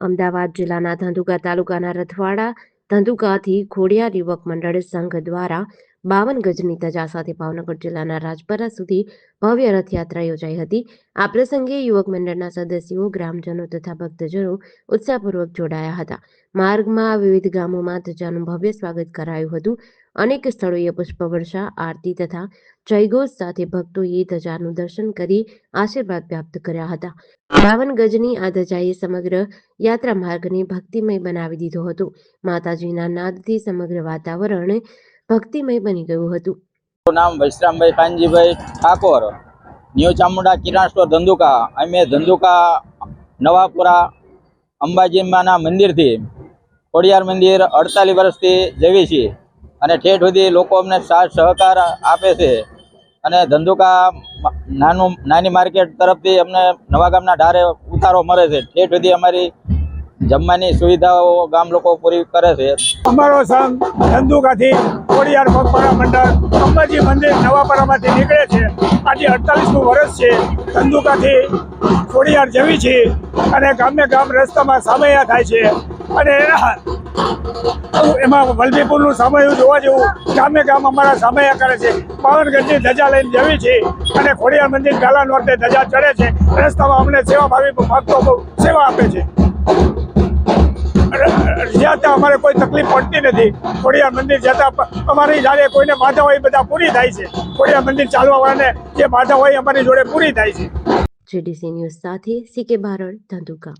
અમદાવાદ જિલ્લાના ધંધુકા તાલુકાના રથવાડા ધંધુકાથી ખોડિયાર યુવક મંડળ સંઘ દ્વારા બાવન ગજની ધજા સાથે ભાવનગર જિલ્લાના રાજપરા સુધી ભવ્ય રથયાત્રા યોજાઈ હતી. આ પ્રસંગે યુવક મંડળના સદસ્યો, ગ્રામજનો તથા ભક્તજનો ઉત્સાહપૂર્વક જોડાયા હતા. માર્ગમાં વિવિધ ગામોમાં ધજાનું ભવ્ય સ્વાગત કરાયું હતું. અનેક સ્થળોએ પુષ્પવર્ષા, આરતી તથા જયઘોષ સાથે ભક્તોએ ધજાનું દર્શન કરી આશીર્વાદ પ્રાપ્ત કર્યા હતા. બાવન ગજની આ ધજાએ સમગ્ર યાત્રા માર્ગને ભક્તિમય બનાવી દીધો હતો. માતાજીના નાદથી સમગ્ર વાતાવરણ ભક્તિમય બની ગયું હતું. નામ વૈશ્રામભાઈ કાનજીભાઈ ઠાકોર ન્યૂ ચામુંડા કિરાણા સ્ટોર ધંધુકા. અમે ધંધુકા નવાપુરા અંબાજીમાના મંદિરથી ખોડિયાર મંદિર અડતાલીસ વર્ષથી જઈએ છીએ અને ઠેઠ સુધી લોકો અમને સાથ સહકાર આપે છે અને ધંધુકા નાનું નાની માર્કેટ તરફથી અમને નવા ગામના ઢારે ઉતારો મળે છે. ઠેઠ સુધી અમારી જમવાની સુવિધાઓ ગામ લોકો પૂરી કરે છે. અમારો સંઘ ધંધુકાથી ખોડિયાર પગપાળા મંડળ અંબાજી મંદિર નવાપરામાંથી નીકળે છે. આજે અડતાલીસમું વર્ષ છે. ધંધુકાથી ખોડિયાર જવી છે અને ગામે ગામ રસ્તામાં સામૈયા થાય છે. અને એમાં વલભીપુરનું સામયું જોવા જેવું ગામે ગામ અમારા સામૈયા કરે છે. પાવનગંજની ધજા લઈને જવી છે અને ખોડિયાર મંદિર ગાલા નોરતે ધજા ચડે છે. રસ્તામાં અમને સેવા ભાવી ભક્તો સેવા આપે છે. જ્યાં ત્યાં અમારે કોઈ તકલીફ પડતી નથી. ખોડિયાર મંદિર જતા અમારી જાણે કોઈને બાધા હોય બધા પૂરી થાય છે. ખોડિયાર મંદિર ચાલવા વાળાને જે બાધા હોય અમારી જોડે પૂરી થાય છે. જીડીસી ન્યૂઝ સાથે સીકે બારડ ધંધુકા.